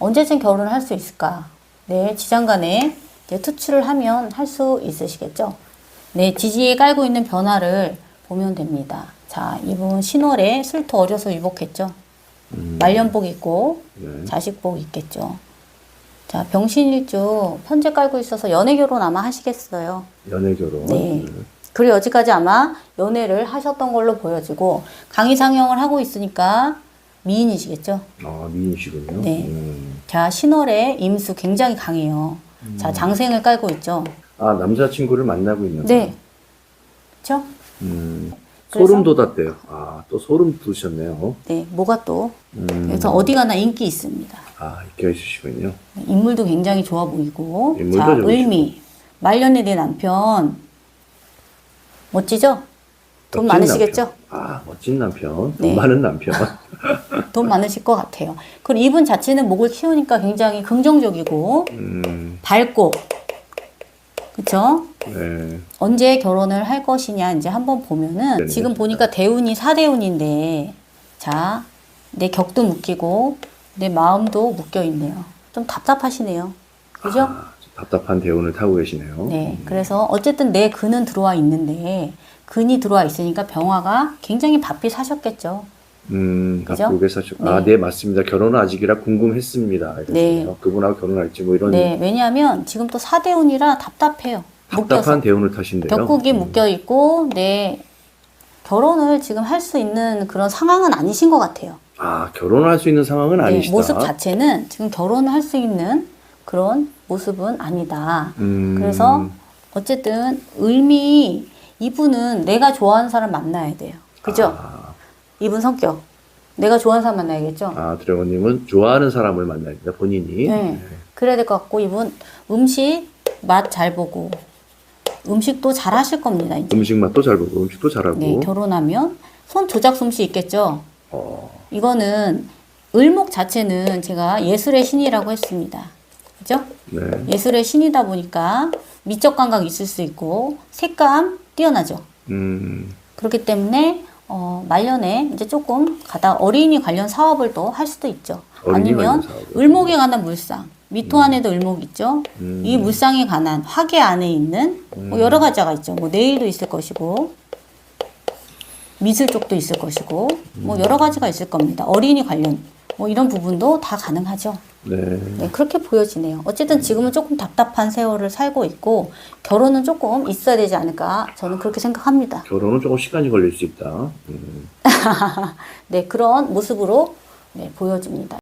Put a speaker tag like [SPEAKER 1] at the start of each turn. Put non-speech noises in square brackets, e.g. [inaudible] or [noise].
[SPEAKER 1] 언제쯤 결혼을 할 수 있을까? 네, 지장간에 투출을 하면 할 수 있으시겠죠? 네, 지지에 깔고 있는 변화를 보면 됩니다. 자, 이분 신월에 술토 어려서 유복했죠? 말년복 있고
[SPEAKER 2] 네.
[SPEAKER 1] 자식복 있겠죠. 자, 병신일주 편제 깔고 있어서 연애 결혼 아마 하시겠어요.
[SPEAKER 2] 연애 결혼.
[SPEAKER 1] 네. 그리고 여지까지 아마 연애를 하셨던 걸로 보여지고 강의 상영을 하고 있으니까 미인이시겠죠.
[SPEAKER 2] 아, 미인이시군요.
[SPEAKER 1] 네.
[SPEAKER 2] 음.
[SPEAKER 1] 자, 신월에 임수 굉장히 강해요. 자, 장생을 깔고 있죠.
[SPEAKER 2] 아, 남자친구를 만나고 있는.
[SPEAKER 1] 네. 그렇죠?
[SPEAKER 2] 음.
[SPEAKER 1] 그래서-
[SPEAKER 2] 소름 돋았대요. 아, 또 소름 돋으셨네요.
[SPEAKER 1] 네, 뭐가 또
[SPEAKER 2] 음.
[SPEAKER 1] 그래서 어디 가나 인기 있습니다.
[SPEAKER 2] 아, 익혀 있으시군요.
[SPEAKER 1] 인물도 굉장히 좋아 보이고
[SPEAKER 2] 인물도
[SPEAKER 1] 자
[SPEAKER 2] 좋으시고.
[SPEAKER 1] 의미 말년에 내 남편 멋지죠? 돈 많으시겠죠?
[SPEAKER 2] 남편. 아, 멋진 남편. 돈
[SPEAKER 1] 네.
[SPEAKER 2] 많은 남편. [laughs]
[SPEAKER 1] 돈 많으실 것 같아요. 그리고 이분 자체는 목을 키우니까 굉장히 긍정적이고
[SPEAKER 2] 음.
[SPEAKER 1] 밝고 그쵸?
[SPEAKER 2] 네.
[SPEAKER 1] 언제 결혼을 할 것이냐 이제 한번 보면은
[SPEAKER 2] 네네.
[SPEAKER 1] 지금 보니까 대운이 사대운인데 자 내 격도 묶이고 내 마음도 묶여 있네요. 좀 답답하시네요. 그죠?
[SPEAKER 2] 아, 좀 답답한 대운을 타고 계시네요.
[SPEAKER 1] 네. 그래서 어쨌든 내 근은 들어와 있는데 근이 들어와 있으니까 병화가 굉장히 바삐 사셨겠죠.
[SPEAKER 2] 음,
[SPEAKER 1] 그죠?
[SPEAKER 2] 바쁘게 사셨. 아,
[SPEAKER 1] 네.
[SPEAKER 2] 네, 맞습니다. 결혼은 아직이라 궁금했습니다.
[SPEAKER 1] 네.
[SPEAKER 2] 이러시네요. 그분하고 결혼할지 뭐 이런
[SPEAKER 1] 네. 왜냐하면 지금 또 사대운이라 답답해요.
[SPEAKER 2] 답답한 대운을 타신대요.
[SPEAKER 1] 벽국이
[SPEAKER 2] 음.
[SPEAKER 1] 묶여 있고 내 결혼을 지금 할 수 있는 그런 상황은 아니신 것 같아요.
[SPEAKER 2] 아, 결혼할 수 있는 상황은
[SPEAKER 1] 네,
[SPEAKER 2] 아니시다.
[SPEAKER 1] 모습 자체는 지금 결혼을 할수 있는 그런 모습은 아니다.
[SPEAKER 2] 음,
[SPEAKER 1] 그래서 어쨌든 의미 이분은 내가 좋아하는 사람 만나야 돼요. 그죠?
[SPEAKER 2] 아,
[SPEAKER 1] 이분 성격. 내가 좋아하는 사람 만나야겠죠?
[SPEAKER 2] 아, 드래곤님은 좋아하는 사람을 만나야 된다, 본인이.
[SPEAKER 1] 네. 그래야 될 것 같고 이분 음식 맛 잘 보고 음식도 잘 하실 겁니다. 이제.
[SPEAKER 2] 음식 맛도 잘 보고, 음식도 잘하고.
[SPEAKER 1] 네, 결혼하면 손 조작 솜씨 있겠죠?
[SPEAKER 2] 어,
[SPEAKER 1] 이거는 을목 자체는 제가 예술의 신이라고 했습니다. 그죠?
[SPEAKER 2] 네.
[SPEAKER 1] 예술의 신이다 보니까 미적 감각 있을 수 있고 색감 뛰어나죠.
[SPEAKER 2] 음,
[SPEAKER 1] 그렇기 때문에 어, 말년에 이제 조금 가다 어린이 관련 사업을 또 할 수도 있죠. 아니면. 을목에 관한 물상. 미토 안에도 을목 있죠.
[SPEAKER 2] 음.
[SPEAKER 1] 이 물상에 관한 화계 안에 있는 뭐 여러 가지가 있죠. 뭐 네일도 있을 것이고 미술 쪽도 있을 것이고 뭐 여러 가지가 있을 겁니다. 어린이 관련 뭐 이런 부분도 다 가능하죠.
[SPEAKER 2] 네.
[SPEAKER 1] 네, 그렇게 보여지네요. 어쨌든 지금은 조금 답답한 세월을 살고 있고 결혼은 조금 있어야 되지 않을까 저는 그렇게 생각합니다.
[SPEAKER 2] 결혼은 조금 시간이 걸릴 수 있다. 음. [laughs]
[SPEAKER 1] 네, 그런 모습으로 네, 보여집니다.